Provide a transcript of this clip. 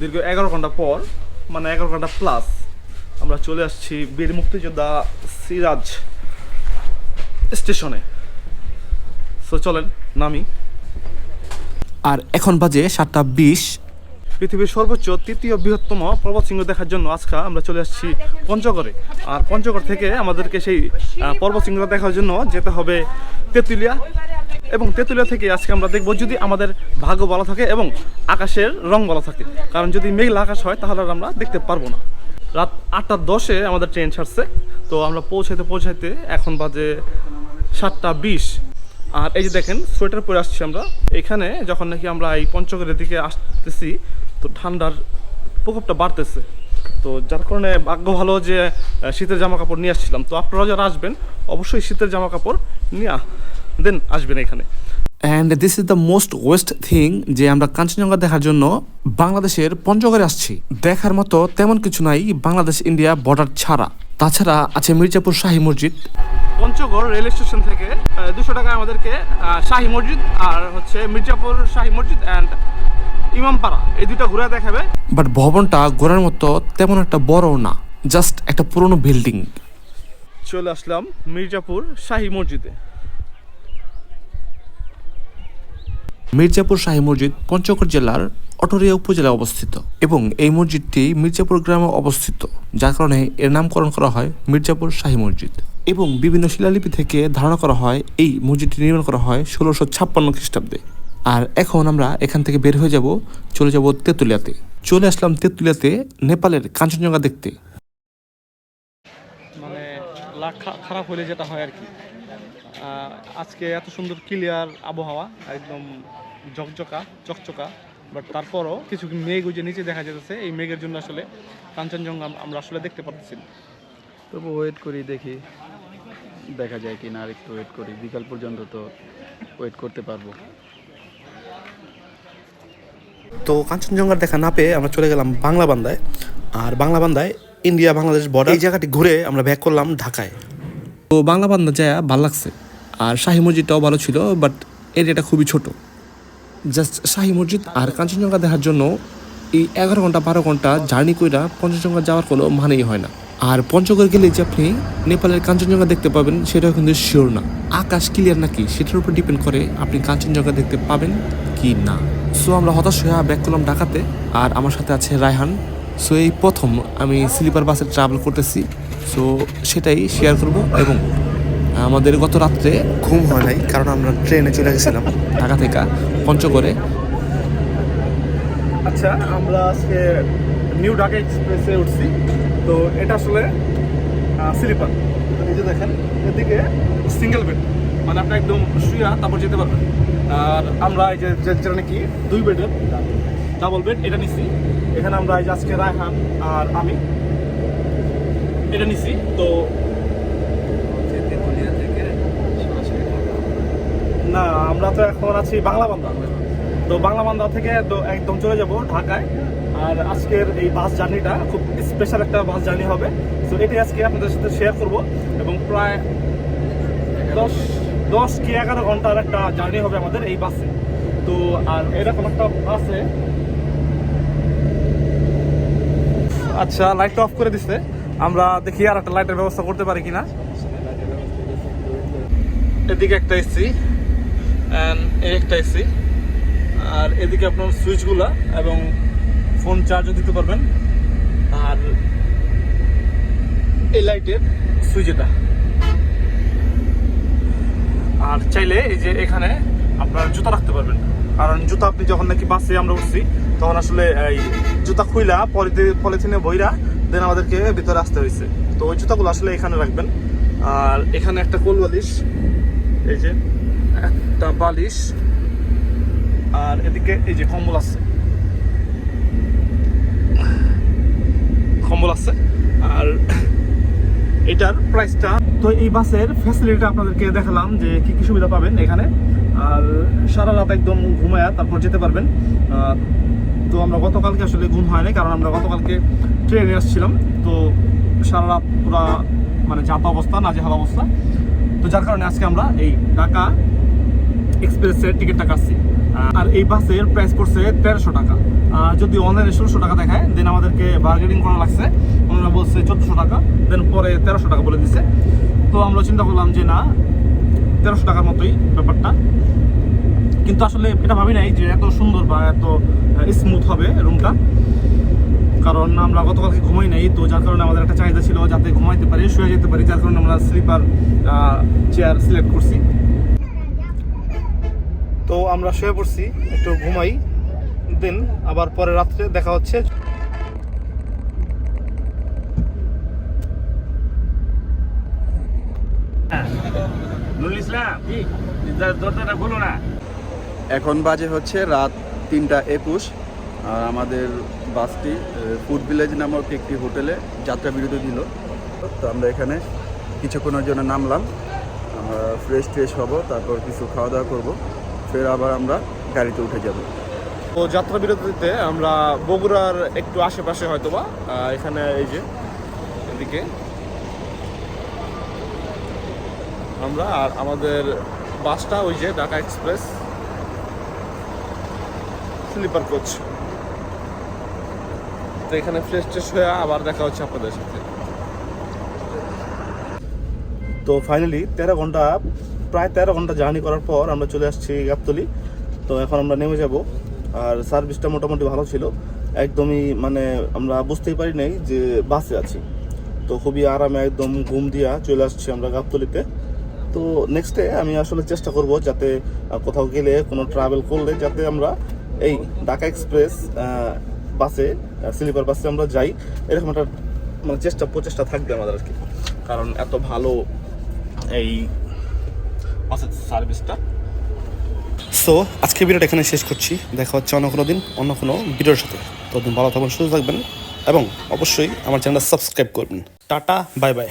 দীর্ঘ এগারো ঘণ্টা পর মানে এগারো ঘণ্টা প্লাস আমরা চলে আসছি বীর মুক্তিযোদ্ধা সিরাজ স্টেশনে। সো চলেন নামি। আর এখন বাজে সাতটা বিশ। পৃথিবীর সর্বোচ্চ তৃতীয় বৃহত্তম পর্বত শৃঙ্গ দেখার জন্য আজকে আমরা চলে আসছি পঞ্চগড়ে। আর পঞ্চগড় থেকে আমাদেরকে সেই পর্বত শৃঙ্গ দেখার জন্য যেতে হবে তেঁতুলিয়া। এবং তেঁতুলিয়া থেকে আজকে আমরা দেখব যদি আমাদের ভাগ্য ভালো থাকে এবং আকাশের রং ভালো থাকে। কারণ যদি মেঘলা আকাশ হয়, তাহলে আর আমরা দেখতে পারব না। রাত আটটা দশে আমাদের ট্রেন ছাড়ছে। তো আমরা পৌঁছাইতে পৌঁছাইতে এখন বাজে সাতটা বিশ। আর এই যে দেখেন, সোয়েটার পরে আসছি আমরা। এখানে যখন নাকি আমরা এই পঞ্চগড়ের দিকে আসতেছি, তো ঠান্ডার প্রকোপটা বাড়তেছে। তো যার কারণে ভাগ্য ভালো যে শীতের জামা কাপড় নিয়ে আসছিলাম। তো আপনারা যারা আসবেন, অবশ্যই শীতের জামা কাপড় নিয়ে দেন আসবেন এখানে। And this is the most waste thing যে আমরা কাঞ্চনজঙ্ঘা দেখার জন্য বাংলাদেশের পঞ্চগড়ে আসছি। দেখার মতো তেমন কিছু নাই বাংলাদেশ ইন্ডিয়া বর্ডার ছাড়া। তাছাড়া আছে মির্জাপুর শাহী মসজিদ। পঞ্চগড় রেল স্টেশন থেকে দুশো টাকায় আমাদেরকে শাহী মসজিদ আর হচ্ছে মির্জাপুর শাহী মসজিদ অ্যান্ড ইমামপাড়া এই দুটো ঘুরে দেখাবে। বাট ভবনটা ঘোরার মতো তেমন একটা বড় না জাস্ট একটা পুরনো বিল্ডিং চলে আসলাম মির্জাপুর শাহী মসজিদে। মির্জাপুর শাহী মসজিদ পঞ্চগড় জেলার অটোরিয়া উপজেলায় অবস্থিত এবং এই মসজিদটি মির্জাপুর গ্রামে অবস্থিত, যার কারণে এর নামকরণ করা হয় মির্জাপুর শাহী মসজিদ এবং বিভিন্ন শিলালিপি থেকে ধারণা করা হয় এই মসজিদটি নির্মাণ করা হয় ষোলোশো ছাপ্পান্ন খ্রিস্টাব্দে। আর এখন আমরা এখান থেকে বের হয়ে যাব, চলে যাব তেঁতুলিয়াতে। চলে আসলাম তেঁতুলিয়াতে নেপালের কাঞ্চনজঙ্ঘা দেখতে। মানে খারাপ হলে যেটা হয় আর কি। আজকে এত সুন্দর ক্লিয়ার আবহাওয়া একদম ঝকঝকা চকচকা বাট তারপরও কিছু মেঘ ওই যে নিচে দেখা যেতেছে এই মেঘের জন্য আসলে কাঞ্চনজঙ্ঘা আমরা আসলে দেখতে পারতেছি না। তবু ওয়েট করি দেখি দেখা যায় কি না আর একটু ওয়েট করি। বিকাল পর্যন্ত তো ওয়েট করতে পারব। তো কাঞ্চনজঙ্ঘার দেখা না পেয়ে আমরা চলে গেলাম বাংলা বান্দায়। আর বাংলা বান্দায় ইন্ডিয়া বাংলাদেশ বর্ডার এই জায়গাটি ঘুরে আমরা ব্যাক করলাম ঢাকায়। তো বাংলা বান্দা যায় ভালো লাগছে। আর শাহী মসজিদটাও ভালো ছিল বাট এরিয়াটা খুবই ছোট। জাস্ট শাহী মসজিদ আর কাঞ্চনজঙ্ঘা দেখার জন্য এই এগারো ঘণ্টা, বারো ঘণ্টা জার্নি কইরা পঞ্চজঙ্ঘা যাওয়ার কোনো মানেই হয় না। আর পঞ্চগড় গেলে যে আপনি নেপালের কাঞ্চনজঙ্ঘা দেখতে পাবেন, সেটাও কিন্তু শিওর না। আকাশ ক্লিয়ার নাকি, সেটার উপর ডিপেন্ড করে আপনি কাঞ্চনজঙ্ঘা দেখতে পাবেন কি না। সো আমরা হতাশ হয়ে ব্যাক করলাম ঢাকাতে, আর আমার সাথে আছে রায়হান। সো এই প্রথম আমি স্লিপার বাসে ট্রাভেল করতেছি। সো সেটাই শেয়ার করব এবং আমাদের গত রাত্রে ঘুম হয় নাই কারণ আমরা ট্রেনে চলে গেছিলাম। ঢাকা থেকে পঞ্চগড়ে আচ্ছা আমরা আজকে নিউ ঢাকা এক্সপ্রেসে উঠছি। তো এটা আসলে স্লিপার। এই যে দেখেন এদিকে সিঙ্গেল বেড মানে আপনি একদম শুয়া তারপর যেতে পারবেন। আর আমরা এই যে যেটা নাকি দুই বেডের ডাবল বেড এটা নিছি। এখানে আমরা এই যে আজকে রায়হান আর আমি এটা নিছি। তো না আমরা তো এখন আছি বাংলা বান্দা। তো বাংলা বান্দা থেকে একদম চলে যাব ঢাকায়। আর আজকের এই বাস জার্নিটা খুব স্পেশাল একটা বাস জার্নি হবে। তো এটি আজকে আপনাদের সাথে শেয়ার করব এবং প্রায় দশ দশ কি এগারো ঘণ্টার একটা জার্নি হবে আমাদের এই বাসে। তো আর এরকম একটা বাসে আচ্ছা লাইটটা অফ করে দিছে। আমরা দেখি আর একটা লাইটের ব্যবস্থা করতে পারি কিনা। এদিকে একটা এসি অ্যান্ড এই একটা এসি আর এদিকে আপনার সুইচগুলা এবং ফোন চার্জও দিতে পারবেন। আর এই লাইটের সুইচ এটা আর চাইলে এই যে এখানে আপনার জুতা রাখতে পারবেন। কারণ জুতা আপনি যখন নাকি বাসে আমরা উঠছি, তখন আসলে এই জুতা খুইলা পলিথি পলিথিনে বইরা দেন আমাদেরকে ভিতরে আসতে হয়েছে তো ওই জুতাগুলো আসলে এখানে রাখবেন। আর এখানে একটা কোল বালিশ এই যে একটা বালিশ আর এদিকে এই যে কম্বল আছে। কম্বল আছে আর এটার প্রাইসটা তো এই বাসের ফ্যাসিলিটি আপনাদেরকে দেখালাম যে কি কি সুবিধা পাবেন এখানে। আর সারা রাত একদম ঘুমায়া তারপর যেতে পারবেন। তো আমরা গতকালকে আসলে ঘুম হয়নি, কারণ আমরা গতকালকে ট্রেনে আসছিলাম। তো সারা রাত পুরা মানে চাপা অবস্থা না নাজেহাল অবস্থা। তো যার কারণে আজকে আমরা এই ঢাকা এক্সপ্রেসের টিকিটটা কাটছি। আর এই বাসের প্রাইস পড়ছে তেরোশো টাকা। যদি অনলাইনে ষোলোশো টাকা দেখায় দেন আমাদেরকে বার্গেনিং করা লাগছে। ওনারা বলছে চোদ্দোশো টাকা দেন পরে তেরোশো টাকা বলে দিছে। তো আমরা চিন্তা করলাম যে না, তেরোশো টাকার মতোই ব্যাপারটা। কিন্তু আসলে এটা ভাবি নাই যে এত সুন্দর বা এত স্মুথ হবে রুমটা কারণ আমরা গতকালকে ঘুমাই নাই, তো যার কারণে আমাদের একটা চাহিদা ছিল যাতে ঘুমাইতে পারি, শুয়ে যেতে পারি, যার কারণে আমরা স্লিপার চেয়ার সিলেক্ট করছি। তো আমরা শুয়ে পড়ছি একটু ঘুমাই দিন আবার পরে রাত্রে দেখা হচ্ছে। এখন বাজে হচ্ছে রাত তিনটা একুশ আর আমাদের বাসটি ফুড ভিলেজ নামক একটি হোটেলে যাত্রা বিরতি দিল। তো আমরা এখানে কিছুক্ষণের জন্য নামলাম। আমরা ফ্রেশ ট্রেশ হব তারপর কিছু খাওয়া দাওয়া করব। ফের আবার আমরা গাড়িতে উঠে যাব। তো যাত্রা বিরতিতে আমরা বগুড়ার একটু আশেপাশে হয়তোবা আহ, এখানে এই যে এদিকে। আমরা আর আমাদের বাসটা ওই যে ঢাকা এক্সপ্রেস স্লিপার কোচ। তো এখানে ফ্রেশ ট্রেশ হয়ে আবার দেখা হচ্ছে আপনাদের সাথে। তো ফাইনালি তেরো ঘণ্টা প্রায় তেরো ঘণ্টা জার্নি করার পর আমরা চলে আসছি গাবতলি। তো এখন আমরা নেমে যাব। আর সার্ভিসটা মোটামুটি ভালো ছিল। একদমই মানে আমরা বুঝতেই পারি নাই যে বাসে আছি। তো খুবই আরামে একদম ঘুম দিয়া চলে আসছি আমরা গাবতলিতে। তো নেক্সটে আমি আসলে চেষ্টা করব যাতে কোথাও গেলে কোনো ট্রাভেল করলে যাতে আমরা এই ঢাকা এক্সপ্রেস বাসে স্লিপার বাসে আমরা যাই। এরকম একটা মানে চেষ্টা, প্রচেষ্টা থাকবে আমাদের আর কি কারণ এত ভালো এই সার্ভিসটা সো আজকে ভিডিওটা এখানে শেষ করছি। দেখা হচ্ছে অন্য কোনো দিন, অন্য কোনো ভিডিওর সাথে। ততদিন ভালো থাকবেন, সুস্থ থাকবেন, এবং অবশ্যই আমার চ্যানেলটা সাবস্ক্রাইব করবেন। Tata bye bye